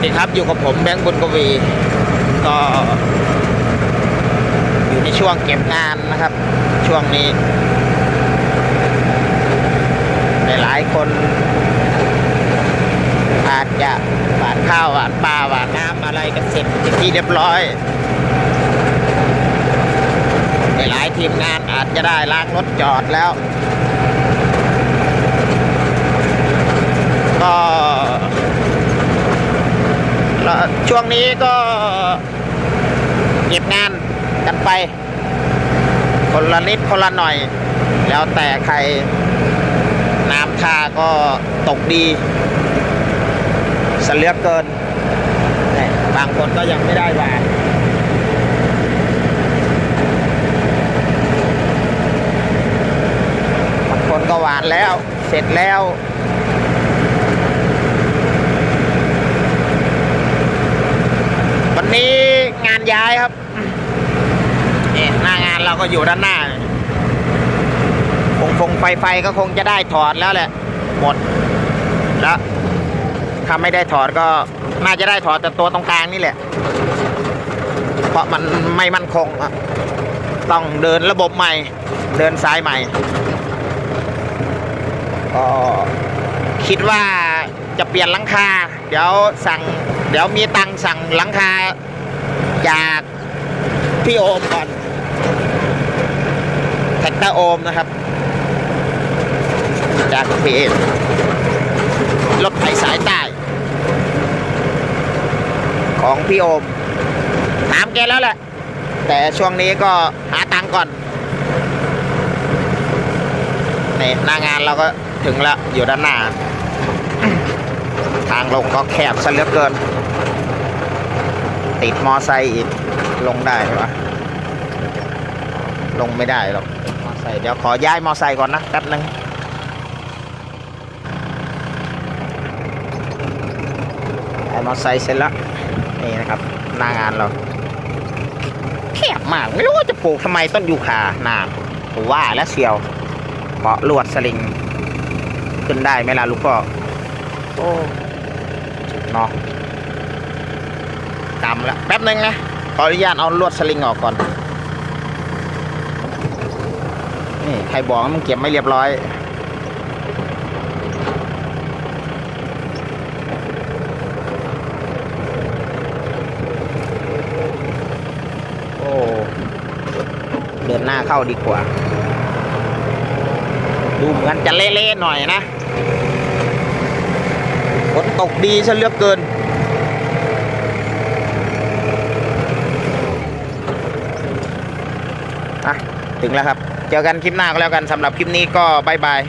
สดีครับอยู่กับผมแบงค์บุญกวี ก็อยู่ในช่วงเก็บงานนะครับ ช่วงนี้ หลายๆคน อาจจะหวานข้าวหวานปลาหวานน้ำอะไรกันเสร็จเป็นที่เรียบร้อยหลายๆทีมงานอาจจะได้ล้างรถจอดแล้ว ก็แล้ วช่วงนี้ก็เก็บงานกันไป คนละนิดคนละหน่อย แล้วแต่ใครน้ำท่าก็ตกดีสเหลือกเกิน บางคนก็ยังไม่ได้หวานบางคนก็หวานแล้ว เสร็จแล้ว นี้งานย้ายครับนี่หน้างานเราก็อยู่ด้านหน้าคงฟงไฟไฟก็คงจะได้ถอดแล้วแหละ หมด แล้วถ้าไม่ได้ถอดก็น่าจะได้ถอดแต่ตัวตรงกลางนี่แหละ เพราะมันไม่มั่นคงต้องเดินระบบใหม่ เดินซ้ายใหม่ก็คิดว่าจะเปลี่ยนหลังคา เดี๋ยวสั่ง เดี๋ยวมีตังสั่งหลังคาจากพี่โอมก่อนแท็กเตอร์โอมนะครับ จากพีเพจรถไถสายใต้ ของพี่โอมถามแกแล้วแหละ แต่ช่วงนี้ก็หาตังก่อนนี่หน้างานเราก็ถึงแล้วอยู่ด้านหน้า ทางลงก็แคบซะเหลือเกิน ติดมอไซค์อีก ลงได้ไหมวะลงไม่ได้หรอกมอไซค์เดี๋ยวขอย้ายมอไซค์ก่อนนะแป๊บนึงไอ้มอไซค์เสร็จแล้วนี่นะครับหน้างานเราแคบมาก ไม่รู้ว่าจะปลูกทำไมต้นยูคาหนาว่าแล้วเชียวเพราะลวดสลิง ขึ้นได้ไหมล่ะลูกพ่อโอ้ เนาะกำละแป๊บนึงนะ ขออนุญาตเอาลวดสลิงออกก่อน นี่ใครบอกว่ามันเก็บไม่เรียบร้อย โอ้ เดินหน้าเข้าดีกว่า ดูเหมือนจะเละๆหน่อยนะ ฝนตกดีซะเลือกเกิน อะ ถึงแล้วครับ เจอกันคลิปหน้าก็แล้วกันสำหรับคลิปนี้ก็บายบาย